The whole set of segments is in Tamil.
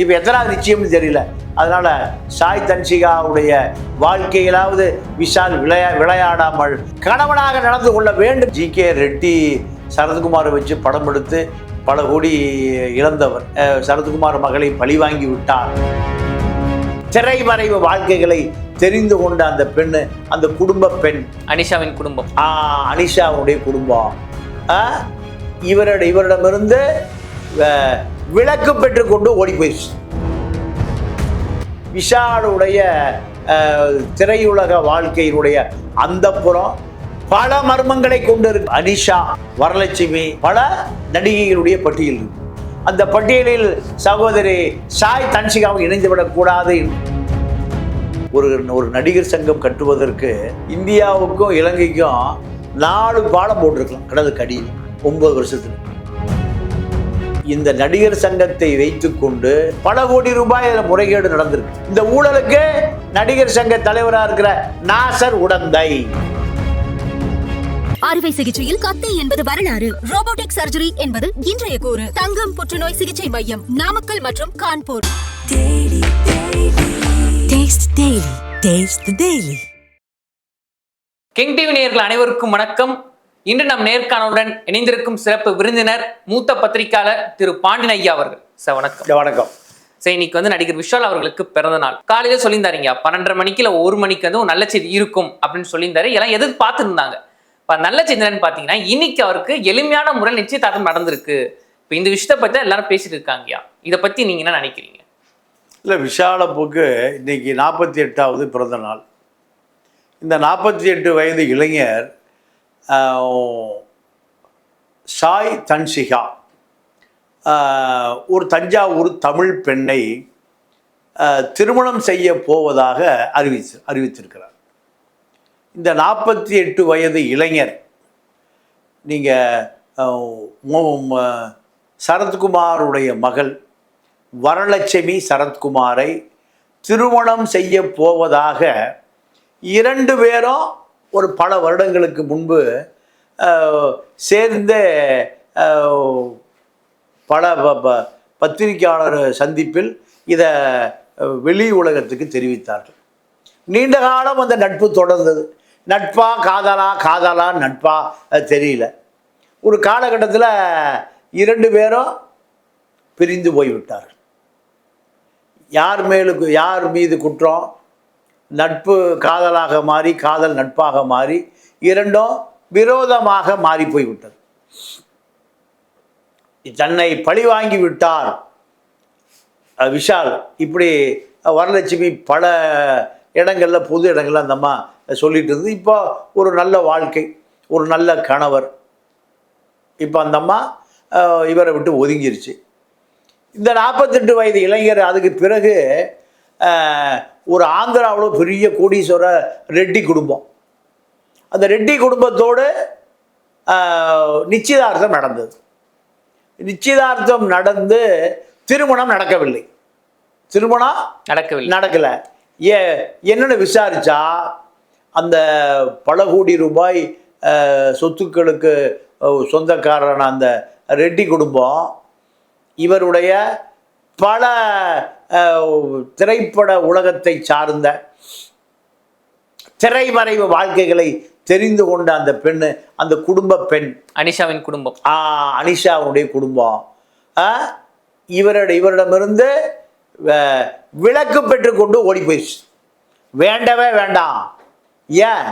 இப்போ எத்தனாவது நிச்சயம்னு தெரியல. அதனால சாய் தன்சிகாவுடைய வாழ்க்கையிலாவது விஷால் விளையா விளையாடாமல் கணவனாக நடந்து கொள்ள வேண்டும். ஜி. கே. ரெட்டி சரத்குமாரை வச்சு படம் எடுத்து பல கோடி இழந்தவர். சரத்குமார் மகளை பழிவாங்கி விட்டார். திரைமறைவு வாழ்க்கைகளை தெரிந்து கொண்ட அந்த பெண்ணு அந்த குடும்ப பெண். அனிஷாவின் குடும்பம். ஆ, அனிஷாவுடைய குடும்பம். இவரோட இவரிடமிருந்து விளக்கு பெற்றுக்கொண்டு ஓடி போயிடுச்சு. விஷாலுடைய திரையுலக வாழ்க்கையினுடைய அந்த பல மர்மங்களை கொண்டு இருக்கு அனிஷா வரலட்சுமி பல நடிகைகளுடைய பட்டியல் அந்த பட்டியலில் சகோதரி சாய் தன்சிகாவும் இணைந்து விடக்கூடாது ஒரு ஒரு நடிகர் சங்கம் கட்டுவதற்கு இந்தியாவுக்கும் இலங்கைக்கும் நாலு பாலம் போட்டிருக்கலாம் கடலுக்கு அடியில். ஒன்பது வருஷத்துக்கு. இந்த நடிகர் சங்கத்தை வைத்துக்கொண்டு பல கோடி ரூபாய் அதில் முறைகேடு நடந்திருக்கு. இந்த ஊழலுக்கு நடிகர் சங்க தலைவராக இருக்கிற நாசர் உடந்தை. அறுவை சிகிச்சையில் கத்தி என்பது வரலாறு. ரோபோட்டிக் சர்ஜரி என்பது இன்றைய கூறு. தங்கம் புற்றுநோய் சிகிச்சை மையம் நாமக்கல் மற்றும் Kanpur. Taste Daily. Taste the Daily. King TV நேயர்கள் அனைவருக்கும் வணக்கம். இன்று நம் நேர்காணலுடன் இணைந்திருக்கும் சிறப்பு விருந்தினர் மூத்த பத்திரிகையாளர் திரு பாண்டியன் ஐயா அவர்கள். சார் வணக்கம். வணக்கம். சரி இன்னைக்கு வந்து நடிகர் விஷால் அவர்களுக்கு பிறந்த நாள். காலையில சொல்லியிருந்தாருங்க பன்னெண்டரை மணிக்கு இல்லை ஒரு மணிக்கு வந்து ஒரு நல்ல செய்தி இருக்கும் அப்படின்னு சொல்லியிருந்தாரு. எல்லாம் எதிர்பார்த்து இருந்தாங்க இப்போ நல்ல செய்தி என்னன்னு பார்த்தீங்கன்னா இன்னைக்கு அவருக்கு எளிமையான முறையில் நிச்சயதார்த்தம் நடந்திருக்கு. இப்போ இந்த விஷயத்தை பற்றி தான் எல்லாரும் பேசிட்டு இருக்காங்கயா இதை பத்தி நீங்க என்ன நினைக்கிறீங்க? இல்லை விஷாலப்புக்கு இன்னைக்கு நாற்பத்தி எட்டாவது பிறந்த நாள். இந்த நாற்பத்தி எட்டு வயது இளைஞர் சாய் தன்சிகா. ஒரு தஞ்சாவூர் தமிழ் பெண்ணை திருமணம் செய்ய போவதாக அறிவிச்சு அறிவித்திருக்கிறார். இந்த நாற்பத்தி எட்டு வயது இளைஞர் நீங்கள் சரத்குமாருடைய மகள் வரலட்சுமி சரத்குமாரை திருமணம் செய்ய போவதாக இரண்டு பேரும் ஒரு பல வருடங்களுக்கு முன்பு சேர்ந்த பல ப- பத்திரிகையாளர் சந்திப்பில் இதை வெளி உலகத்துக்கு தெரிவித்தார்கள். நீண்ட காலம் அந்த நட்பு தொடர்ந்தது. நட்பா காதலா காதலா நட்பா அது தெரியல. ஒரு காலகட்டத்தில் இரண்டு பேரும் பிரிந்து போய்விட்டார்கள். யார் மேலுக்கு யார் மீது குற்றம் நட்பு காதலாக மாறி காதல் நட்பாக மாறி இரண்டும் விரோதமாக மாறி போய்விட்டது தன்னை பழி வாங்கி விட்டார் விஷால் இப்படி வரலட்சுமி பல இடங்களில் பொது இடங்கள்ல அந்த அம்மா சொல்லிட்டு இருந்தது. இப்போ ஒரு நல்ல வாழ்க்கை ஒரு நல்ல கணவர். இப்போ அந்த அம்மா இவரை விட்டு ஒதுங்கிருச்சு. இந்த நாற்பத்தெட்டு வயது இளைஞர் அதுக்கு பிறகு ஒரு ஆந்திராவில் பெரிய கோடீஸ்வர ரெட்டி குடும்பம். அந்த ரெட்டி குடும்பத்தோடு நிச்சயதார்த்தம் நடந்தது. நிச்சயதார்த்தம் நடந்து திருமணம் நடக்கவில்லை. திருமணம் நடக்கவில்லை. நடக்கலை. ஏ என்னன்னு விசாரிச்சா அந்த பல கோடி ரூபாய் சொத்துக்களுக்கு சொந்தக்காரரான அந்த ரெட்டி குடும்பம் இவருடைய பல திரைப்பட உலகத்தை சார்ந்த திரைமறைவு வாழ்க்கைகளை தெரிந்து கொண்ட அந்த பெண்ணு அந்த குடும்ப பெண். அனிஷாவின் குடும்பம். ஆ, அனிஷாவுடைய குடும்பம். இவரோட இவரிடமிருந்து அஹ், விலக்கு பெற்றுக்கொண்டு ஓடி போயிடுச்சு. வேண்டவே வேண்டாம். ஏன்?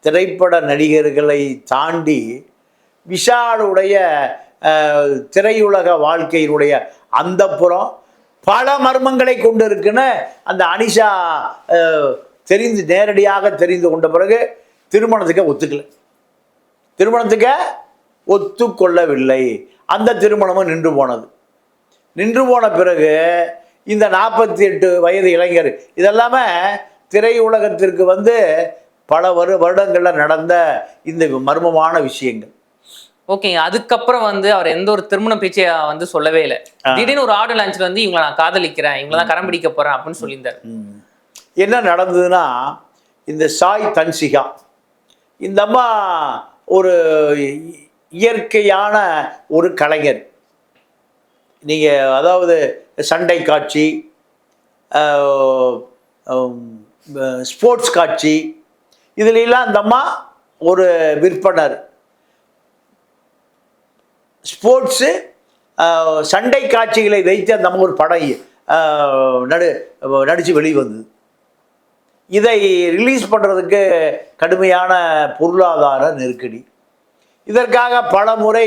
திரைப்பட நடிகர்களை தாண்டி விஷாலுடைய திரையுலக வாழ்க்கையினுடைய அந்த பல மர்மங்களை கொண்டு இருக்குன்னு அந்த அனிஷா தெரிந்து நேரடியாக தெரிந்து கொண்ட பிறகு திருமணத்துக்கு ஒத்துக்கல. திருமணத்துக்கு ஒத்துக்கொள்ளவில்லை. அந்த திருமணமும் நின்று போனது. நின்று போன பிறகு இந்த நாற்பத்தி எட்டு வயது இளைஞர் இதெல்லாமே திரையுலகத்திற்கு வந்து பல வரு வருடங்களில் நடந்த இந்த மர்மமான விஷயங்கள். ஓகே அதுக்கப்புறம் வந்து அவர் எந்த ஒரு திருமண பேச்சை வந்து சொல்லவே இல்லை. திடீர்னு ஒரு ஆடியோ லான்ச்ல வந்து இவங்களை நான் காதலிக்கிறேன் இவங்களை தான் கரம் பிடிக்க போறேன் அப்படின்னு சொல்லியிருந்தாரு. என்ன நடந்ததுன்னா இந்த சாய் தன்சிகா இந்த அம்மா ஒரு இயற்கையான ஒரு கலைஞர். நீங்கள் அதாவது சண்டை காட்சி ஸ்போர்ட்ஸ் காட்சி இதுலெல்லாம் அந்த அம்மா ஒரு விற்பனர். ஸ்போர்ட்ஸு சண்டை காட்சிகளை வைத்து அந்த ஒரு படம் நடு நடித்து வெளிவந்தது. இதை ரிலீஸ் பண்ணுறதுக்கு கடுமையான பொருளாதார நெருக்கடி. இதற்காக பல முறை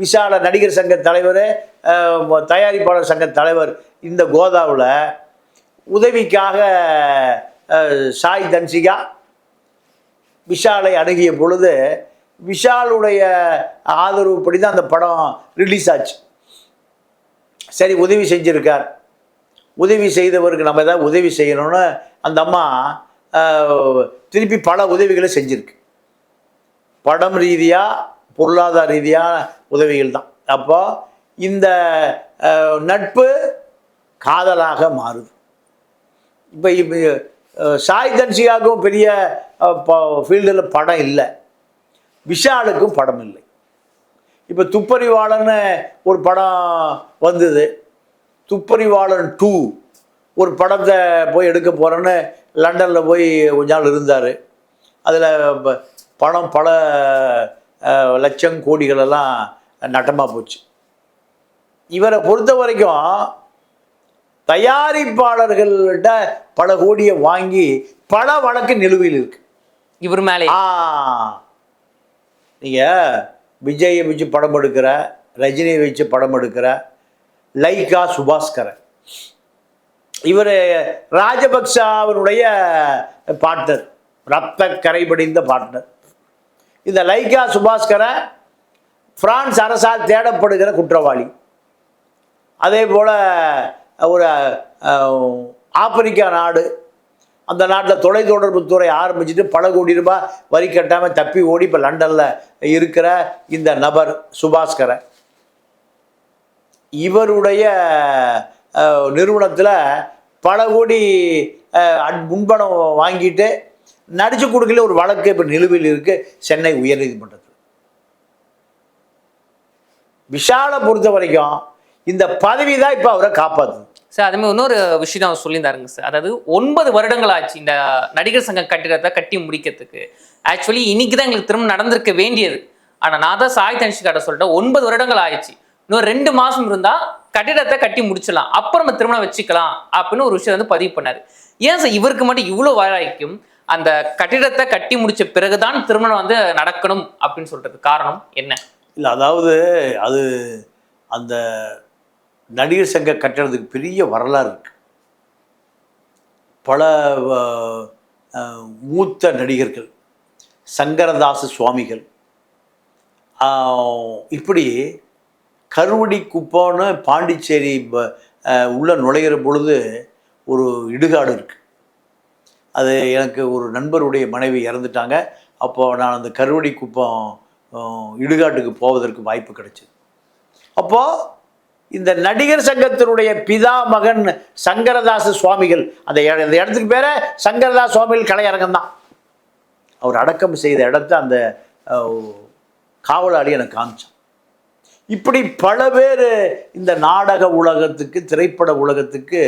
விஷால நடிகர் சங்க தலைவர் தயாரிப்பாளர் சங்க தலைவர் இந்த கோதாவில் உதவிக்காக சாய் தன்சிகா விஷாலை அணுகிய பொழுது விஷாலுடைய ஆதரவுப்படி தான் அந்த படம் ரிலீஸ் ஆச்சு. சரி உதவி செஞ்சுருக்கார். உதவி செய்தவருக்கு நம்ம எதாவது உதவி செய்யணும்னு அந்த அம்மா திருப்பி பல உதவிகளை செஞ்சுருக்கு. படம் ரீதியாக பொருளாதார ரீதியான உதவிகள் தான். அப்போ இந்த நட்பு காதலாக மாறுது. இப்போ இப்போ சாய் தன்சிகாவுக்கும் பெரிய ஃபீல்டில் படம் இல்லை. விஷாலுக்கும் படம் இல்லை இப்போ துப்பறிவாளன்னு ஒரு படம் வந்தது. துப்பறிவாளன் டூ ஒரு படத்தை போய் எடுக்க போகிறேன்னு லண்டனில் போய் கொஞ்ச நாள் இருந்தார். அதில் பணம் பல லட்சம் கோடிகளெல்லாம் நட்டமாக போச்சு. இவரை பொறுத்த வரைக்கும் தயாரிப்பாளர்கள்ட்ட பல கோடியை வாங்கி பல வழக்கு நிலுவையில் இருக்கு. இவர் மேலே. ஆ. நீங்கள் விஜயை வச்சு படம் எடுக்கிற ரஜினியை வச்சு படம் எடுக்கிற லைகா சுபாஸ்கரன். இவர் ராஜபக்ச அவருடைய பார்ட்னர் ரத்த கரைபடிந்த பார்ட்னர் இந்த லைகா சுபாஸ்கரை பிரான்ஸ் அரசால் தேடப்படுகிற குற்றவாளி. அதே போல் ஒரு ஆப்பிரிக்கா நாடு அந்த நாட்டில் தொலைத்தொடர்பு துறை ஆரம்பிச்சுட்டு பல கோடி ரூபாய் வரி கட்டாமல் தப்பி ஓடி இப்போ லண்டனில் இருக்கிற இந்த நபர் சுபாஸ்கரன் இவருடைய நிறுவனத்தில் பல கோடி முன்பணம் வாங்கிட்டு நடிச்சு கொடுக்கல ஒரு வழக்கு இப்போ நிலுவையில் இருக்கு சென்னை உயர்நீதிமன்றத்தில். விஷாலை பொறுத்த வரைக்கும் இந்த பதவி தான் இப்போ அவரை காப்பாற்றுது சார் அதே மாதிரி இன்னொரு விஷயம் அவர் சொல்லியிருந்தாருங்க சார். அதாவது ஒன்பது வருடங்கள் ஆச்சு இந்த நடிகர் சங்கம் கட்டிடத்தை கட்டி முடிக்கிறதுக்கு. ஆக்சுவலி இன்னைக்கு தான் எங்களுக்கு திரும்ப நடந்திருக்க வேண்டியது. ஆனால் நான் தான் சாய் தனிஷ்காட்ட சொல்லிட்டேன் ஒன்பது வருடங்கள் ஆயிடுச்சு. இன்னும் ரெண்டு மாதம் இருந்தால் கட்டிடத்தை கட்டி முடிச்சிடலாம். அப்புறம் நம்ம திருமணம் வச்சுக்கலாம் அப்படின்னு ஒரு விஷயம் வந்து பதிவு பண்ணார். ஏன் சார் இவருக்கு மட்டும் இவ்வளோ வராய்க்கும் அந்த கட்டிடத்தை கட்டி முடிச்ச பிறகுதான் திருமணம் வந்து நடக்கணும் அப்படின்னு சொல்றது காரணம் என்ன? இல்லை அதாவது அது அந்த நடிகர் சங்க கட்டுறதுக்கு பெரிய வரலாறு இருக்குது பல மூத்த நடிகர்கள் சங்கரதாச சுவாமிகள் இப்படி கருவடி குப்பம்னு பாண்டிச்சேரி ப- உள்ள நுழையிற பொழுது ஒரு இடுகாடு இருக்குது அது எனக்கு ஒரு நண்பருடைய மனைவி இறந்துட்டாங்க. அப்போது நான் அந்த கருவடி குப்பம் இடுகாட்டுக்கு போவதற்கு வாய்ப்பு கிடைச்சது. அப்போது இந்த நடிகர் சங்கத்தினுடைய பிதா மகன் சங்கரதாச சுவாமிகள். அந்த அந்த இடத்துக்கு பேரே சங்கரதாஸ் சுவாமிகள் கலையரங்கம் தான். அவர் அடக்கம் செய்த இடத்த அந்த காவலாளி எனக்கு காமிச்சான். இப்படி பல பேர் இந்த நாடக உலகத்துக்கு திரைப்பட உலகத்துக்கு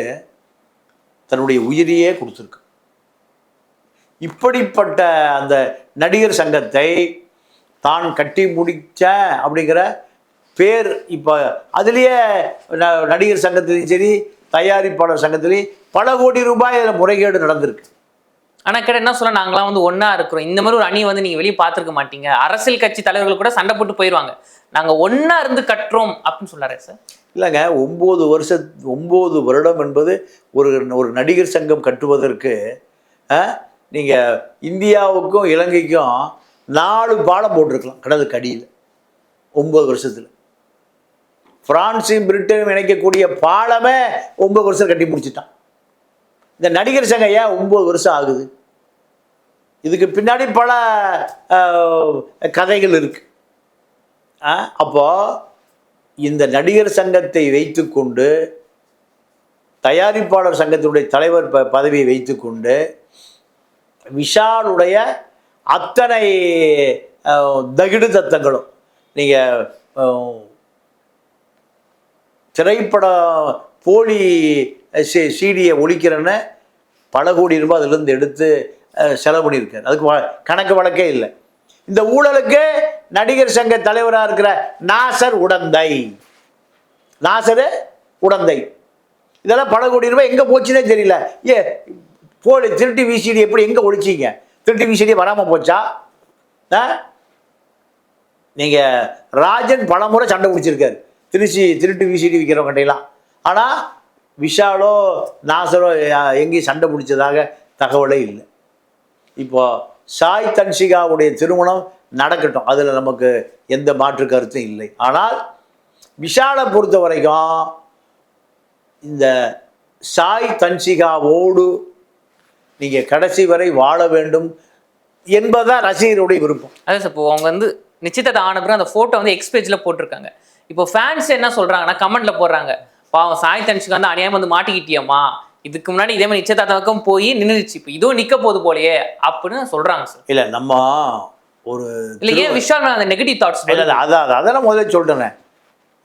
தன்னுடைய உயிரியே கொடுத்துருக்கு. இப்படிப்பட்ட அந்த நடிகர் சங்கத்தை தான் கட்டி முடித்தேன் அப்படிங்கிற பேர் இப்போ அதுலேயே நடிகர் சங்கத்திலையும் சரி தயாரிப்பாளர் சங்கத்திலையும் பல கோடி ரூபாய் அதில் முறைகேடு நடந்திருக்கு. ஆனா கேட்ட என்ன சொல்ல நாங்களாம் வந்து ஒண்ணா இருக்கிறோம். இந்த மாதிரி ஒரு அணி வந்து நீங்க வெளியே பார்த்திருக்க மாட்டீங்க. அரசியல் கட்சி தலைவர்கள் கூட சண்டை போட்டு போயிடுவாங்க நாங்க ஒண்ணா இருந்து கட்டுறோம் அப்படின்னு சொல்லாரு சார்? இல்லைங்க ஒம்பது வருஷ ஒம்பது வருடம் என்பது ஒரு ஒரு நடிகர் சங்கம் கட்டுவதற்கு நீங்கள் இந்தியாவுக்கும் இலங்கைக்கும் நாலு பாலம் போட்டிருக்கலாம் கடலுக்கு அடியில். ஒம்பது வருஷத்தில். பிரான்ஸையும் பிரிட்டனும் இணைக்கக்கூடிய பாலமே ஒம்பது வருஷம் கட்டி முடிச்சிட்டான். இந்த நடிகர் சங்கம் ஏன் ஒம்பது வருஷம் ஆகுது? இதுக்கு பின்னாடி பல கதைகள் இருக்கு. அப்போது அப்போ இந்த நடிகர் சங்கத்தை வைத்துக்கொண்டு தயாரிப்பாளர் சங்கத்தினுடைய தலைவர் ப பதவியை வைத்துக்கொண்டு விஷாலுடைய அத்தனை தகிடு தத்தங்களும் நீங்கள் திரைப்படம் போலி சீடியை ஒழிக்கிறேன்னு பல கோடி ரூபாய் அதுலேருந்து எடுத்து செலவு பண்ணியிருக்காரு. அதுக்கு வ- கணக்கு வழக்கே இல்லை. இந்த ஊழலுக்கு நடிகர் சங்க தலைவராக இருக்கிற நாசர் உடந்தை. நாசர் உடந்தை. இதெல்லாம் பல கோடி ரூபாய் எங்கே போச்சுன்னே தெரியல. ஏ போலி திருட்டு விசிடி எப்படி எங்கே ஒழிச்சிங்க? திருட்டு விசிடி வராமல் போச்சா? ஆ? நீங்கள் ராஜன் பலமுறை சண்டை பிடிச்சிருக்காரு. திருச்சி திருட்டு விசிடி விற்கிறவங்ககிட்டலாம் ஆனால் விஷாலோ நாசரோ எங்கேயும் சண்டை பிடிச்சதாக தகவலே இல்லை. இப்போ சாய் தன்சிகாவுடைய திருமணம் நடக்கட்டும். அதில் நமக்கு எந்த மாற்று கருத்தும் இல்லை. ஆனால் விஷாலை பொறுத்த வரைக்கும் இந்த சாய் தன்சிகாவோடு நீங்கள் கடைசி வரை வாழ வேண்டும் என்பதுதான் ரசிகருடைய விருப்பம். அதான் சார் இப்போ அவங்க வந்து நிச்சயத்தை ஆன பிறகு அந்த ஃபோட்டோ வந்து எக்ஸ்பேஜில் போட்டிருக்காங்க. இப்போ ஃபேன்ஸ் என்ன சொல்றாங்கன்னா கமெண்ட்ல போடுறாங்க. பாவம் சாய் தனுஷுக்கு வந்து அநியாயம் வந்து மாட்டிக்கிட்டியம்மா. இதுக்கு முன்னாடி இதே மாதிரி நிச்சயதார்த்தம் போய் நின்றுச்சு இப்போ இதுவும் நிக்க போகுது போலயே அப்படின்னு சொல்றாங்க சார் இல்லை நம்ம ஒரு இல்ல ஏன் விஷால் அந்த நெகட்டிவ் தாட்ஸ் இல்லை அதான் அதான் அதான் நான் முதல்ல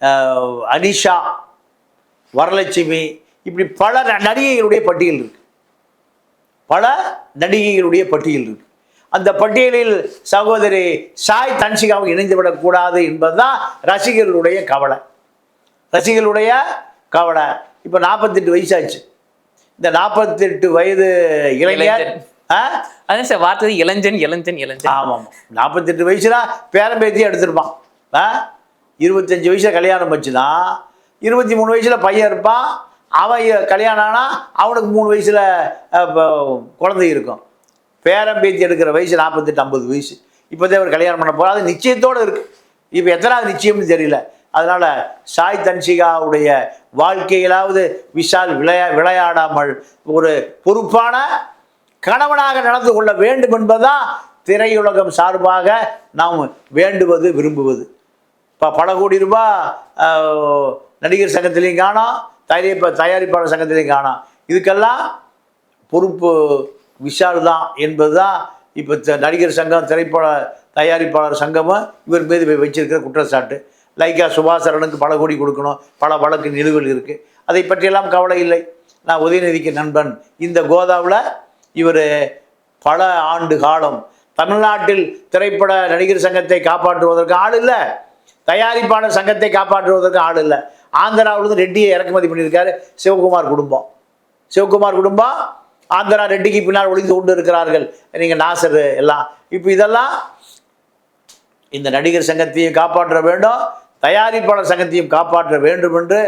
அஹ், அனிஷா வரலட்சுமி இப்படி பல நடிகைகளுடைய பட்டியல் இருக்கு. பல நடிகைகளுடைய பட்டியல் இருக்கு. அந்த பட்டியலில் சகோதரி சாய் தன்சிகாவும் இணைந்து விடக்கூடாது என்பதுதான் ரசிகர்களுடைய கவலை. ரசிகர்களுடைய கவலை. இப்போ நாற்பத்தெட்டு வயசாச்சு. இந்த நாற்பத்தெட்டு வயது இளைஞர் அதான் சார் வார்த்தை இளஞ்சன் இளஞ்சன் இளஞ்சன் ஆமாம். நாற்பத்தெட்டு வயசுனா பேரம்பேத்தியும் எடுத்திருப்பான். ஆ? இருபத்தஞ்சி வயசுல கல்யாணம் வச்சுனா இருபத்தி மூணு வயசுல பையன் இருப்பான் அவன் கல்யாணம் ஆனா அவனுக்கு மூணு வயசுல குழந்தை இருக்கும். பேரம்பேத்தி எடுக்கிற வயசு நாற்பத்தெட்டு ஐம்பது வயசு. இப்போதே அவர் கல்யாணம் பண்ண போகிறார் அது நிச்சயத்தோடு இருக்குது இப்போ எத்தனாவது நிச்சயம்னு தெரியல. அதனால் சாய் தன்சிகாவுடைய வாழ்க்கையிலாவது விஷால் விளையா விளையாடாமல் ஒரு பொறுப்பான கணவனாக நடந்து கொள்ள வேண்டும் என்பதுதான் திரையுலகம் சார்பாக நாம் வேண்டுவது விரும்புவது. இப்போ பல கோடி ரூபாய் நடிகர் சங்கத்திலையும் காணோம். தயாரிப்ப தயாரிப்பாளர் சங்கத்திலையும் காணோம். இதுக்கெல்லாம் பொறுப்பு விஷால் தான் என்பது தான் இப்போ த- நடிகர் சங்கம் திரைப்பட தயாரிப்பாளர் சங்கமும் இவர் மீது வச்சிருக்கிற குற்றச்சாட்டு. லைக்கா சுபாசரனுக்கு பல கோடி கொடுக்கணும் பல வழக்கு நிலுவல் இருக்குது அதை பற்றியெல்லாம் கவலை இல்லை. நான் உதயநிதிக்கு நண்பன். இந்த கோதாவில் இவர் பல ஆண்டு காலம் தமிழ்நாட்டில் திரைப்பட நடிகர் சங்கத்தை காப்பாற்றுவதற்கு ஆள் இல்லை. தயாரிப்பாளர் சங்கத்தை காப்பாற்றுவதற்கு ஆள் இல்லை. ஆந்திராவிலிருந்து ரெட்டியை இறக்குமதி பண்ணியிருக்காரு சிவகுமார் குடும்பம். சிவகுமார் குடும்பம் ஆந்திரா ரெட்டிக்கு பின்னால் ஒளிந்து கொண்டு இருக்கிறார்கள். நீங்கள் நாசர் எல்லாம். இப்போ இதெல்லாம் இந்த நடிகர் சங்கத்தையும் காப்பாற்ற வேண்டும். தயாரிப்பாளர் சங்கத்தையும் காப்பாற்ற வேண்டும் என்று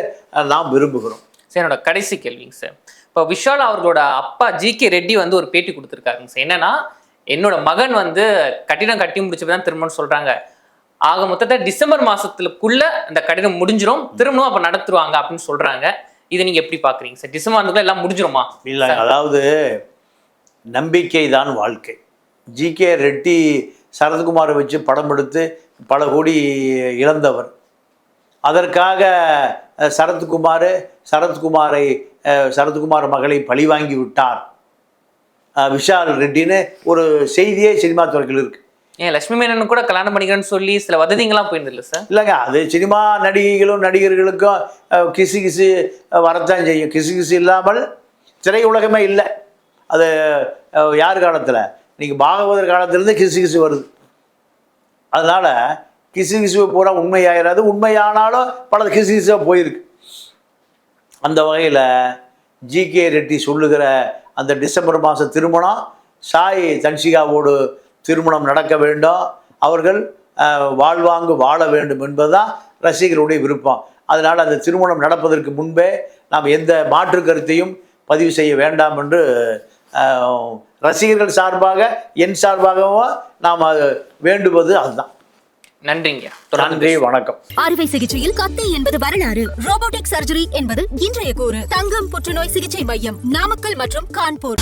நாம் விரும்புகிறோம். சார் என்னோட கடைசி கேள்விங்க சார். இப்போ விஷால் அவர்களோட அப்பா ஜி கே ரெட்டி வந்து ஒரு பேட்டி கொடுத்துருக்காருங்க சார். என்னன்னா என்னோட மகன் வந்து கட்டிடம் கட்டி முடிச்சப்பதான் திருமணம் சொல்றாங்க. ஆக மொத்தத்தை டிசம்பர் மாசத்துக்குள்ள அந்த கட்டிடம் முடிஞ்சிடும் திருமணம் அப்போ நடத்துருவாங்க அப்படின்னு சொல்றாங்க. இதை நீங்க எப்படி பாக்குறீங்க? சார் டிசம்பர் மாதத்துக்குள்ள எல்லாம் முடிஞ்சிருமா? இல்லை அதாவது நம்பிக்கை தான் வாழ்க்கை. ஜிகே ரெட்டி சரத்குமாரை வச்சு படம் எடுத்து பல கோடி இழந்தவர். அதற்காக சரத்குமார் சரத்குமாரை சரத்குமார் மகளை பழிவாங்கி விட்டார். விஷால் ரெட்டின்னு ஒரு செய்தியே சினிமா துறையில் இருக்கு. ஏன் லட்சுமி மேனன் கூட கல்யாணம் பண்ணிக்கிறேன்னு சொல்லி சில வதந்திங்கெல்லாம் போயிருந்தில்ல சார்? இல்லைங்க அது சினிமா நடிகைகளும் நடிகர்களுக்கும் கிசு கிசு வரத்தான் செய்யும். கிசு கிசு இல்லாமல் திரையுலகமே இல்லை. அது யார் காலத்தில்? நீங்கள் பாகவதர் காலத்திலேருந்து கிசு கிசு வருது. அதனால் கிசு கிசுவை பூரா உண்மையாயிராது. உண்மையானாலும் பல கிசு கிசுவாக போயிருக்கு. அந்த வகையில் ஜிகே ரெட்டி சொல்லுகிற அந்த டிசம்பர் மாதம் திருமணம் சாய் தன்சிகாவோடு திருமணம் நடக்க வேண்டும் அவர்கள் வாழ்வாங்கு வாழ வேண்டும் என்பதுதான் ரசிகர்களுடைய விருப்பம். அதனால் அந்த திருமணம் நடப்பதற்கு முன்பே நாம் எந்த மாற்று கருத்தையும் பதிவு செய்ய வேண்டாம் என்று ரசிகர்கள் சார்பாக என் சார்பாகவும் நாம் அது வேண்டுவது அதுதான். நன்றிங்க. நன்றி வணக்கம். அறுவை சிகிச்சையில் கத்தி என்பது வரலாறு. ரோபோட்டிக் சர்ஜரி என்பது இன்றைய கூறு. தங்கம் புற்றுநோய் சிகிச்சை மையம் நாமக்கல் மற்றும் கான்பூர்.